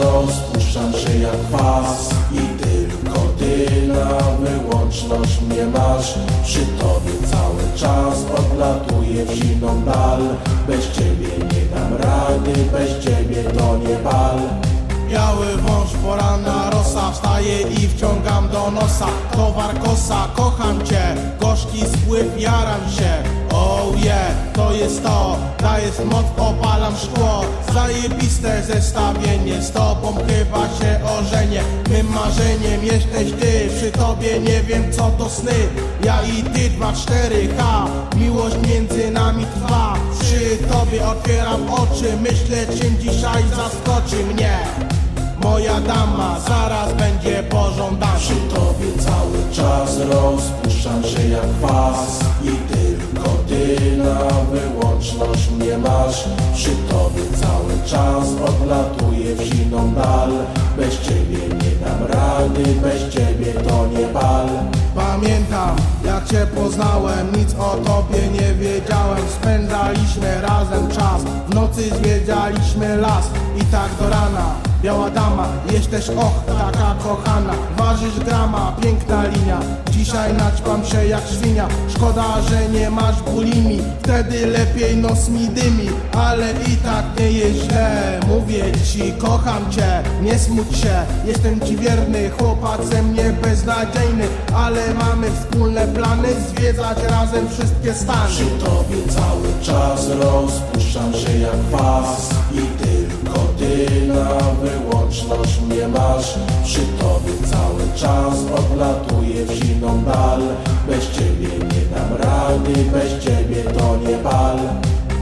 rozpuszczam się jak kwas I tylko ty na wyłączność mnie masz. Przy tobie cały czas odlatuję w zimną dal. Bez ciebie nie dam rady, bez ciebie to nie bal. Biały wąż, poranna rosa Wstaję i wciągam do nosa. Towar kosa, kocham cię Gorzki spływ, jaram się. Oh yeah, to jest to Daję moc, opalam szkło Zajebiste zestawienie Z tobą chyba się ożenię. Mym marzeniem jesteś ty Przy tobie nie wiem co to sny. Ja i ty, dwa, cztery, H Miłość między nami trwa Przy tobie otwieram oczy Myślę czym dzisiaj zaskoczy mnie Moja dama zaraz będzie pożądana. Przy tobie cały czas rozpuszczam się jak kwas I tylko ty na wyłączność mnie masz. Przy tobie cały czas odlatuję w zimną dal. Bez ciebie nie dam rady, bez ciebie to nie bal. Pamiętam jak cię poznałem Nic o tobie nie wiedziałem. Spędzaliśmy razem czas W nocy zwiedzaliśmy las I tak do rana Biała dama, jesteś och, taka kochana. Ważysz grama, piękna linia. Dzisiaj naćpam się jak świnia. Szkoda, że nie masz bulimi. Wtedy lepiej nos mi dymi. Ale i tak nie jest źle. Mówię ci, kocham cię. Nie smuć się, jestem ci wierny. Chłopak ze mnie beznadziejny. Ale mamy wspólne plany. Zwiedzać razem wszystkie stany. Przy tobie cały czas. Rozpuszczam się jak kwas I tylko ty masz. Przy tobie cały czas odlatuję w zimną dal. Bez ciebie nie dam rady, bez ciebie to nie bal.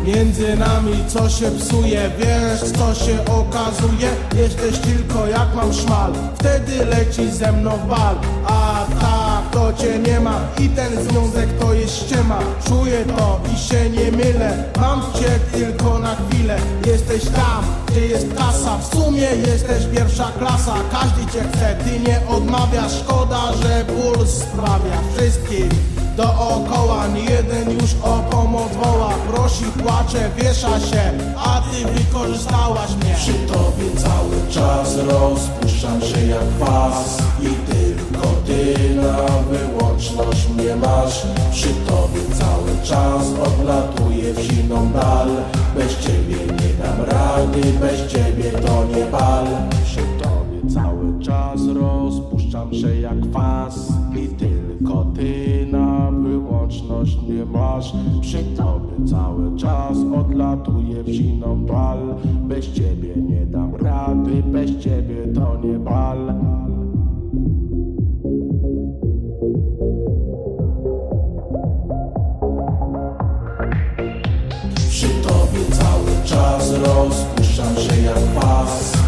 Między nami co się psuje, wiesz co się okazuje? Jesteś tylko jak mam szmal, wtedy leci ze mną w bal. A tak, to cię nie ma i ten związek ściema Czuję to i się nie mylę, mam cię tylko na chwilę. Jesteś tam, gdzie jest kasa, w sumie jesteś pierwsza klasa. Każdy cię chce, ty nie odmawiasz, szkoda, że ból sprawia wszystkim Dookoła nie jeden już o pomoc woła. Prosi, płacze, wiesza się A ty wykorzystałaś mnie. Przy tobie cały czas rozpuszczam się jak kwas I tylko ty na wyłączność mnie masz. Przy tobie czas odlatuję w zimną dal. Bez ciebie nie dam rady, bez ciebie to nie bal Przy tobie cały czas rozpuszczam się jak kwas I tylko ty na wyłączność mnie masz. Przy tobie cały czas odlatuję w zimną dal. Bez ciebie nie dam rady, bez ciebie to nie bal rozpuszczam się jak kwas